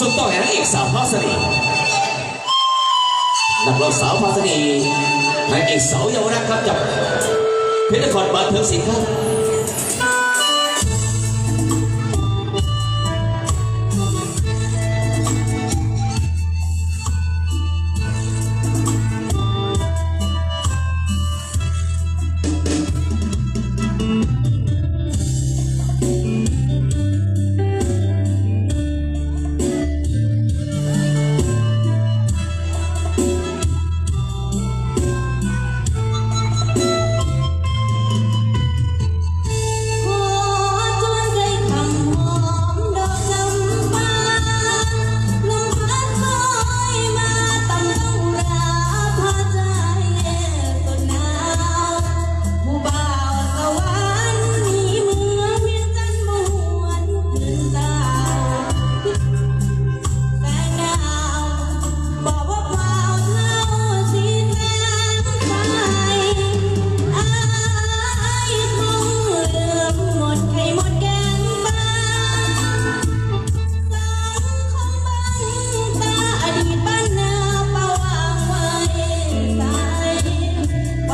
สุดต่อยนางเอกสาวพาสนีนักร้องสาวพาสนีนางเอกสาวเยาวรักครับจับเพชรนครบันเทิงศิลป์ครับ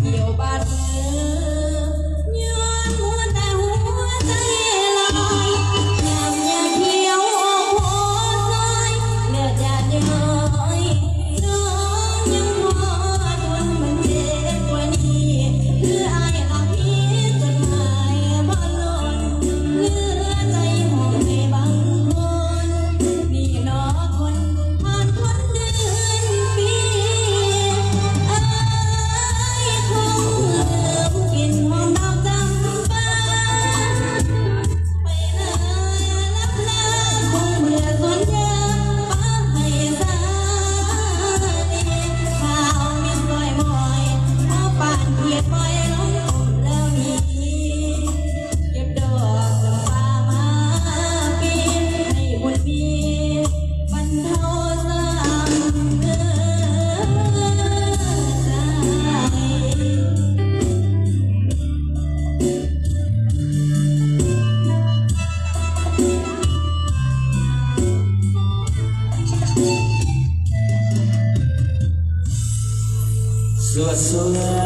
เที่ยวบ้านเ走了。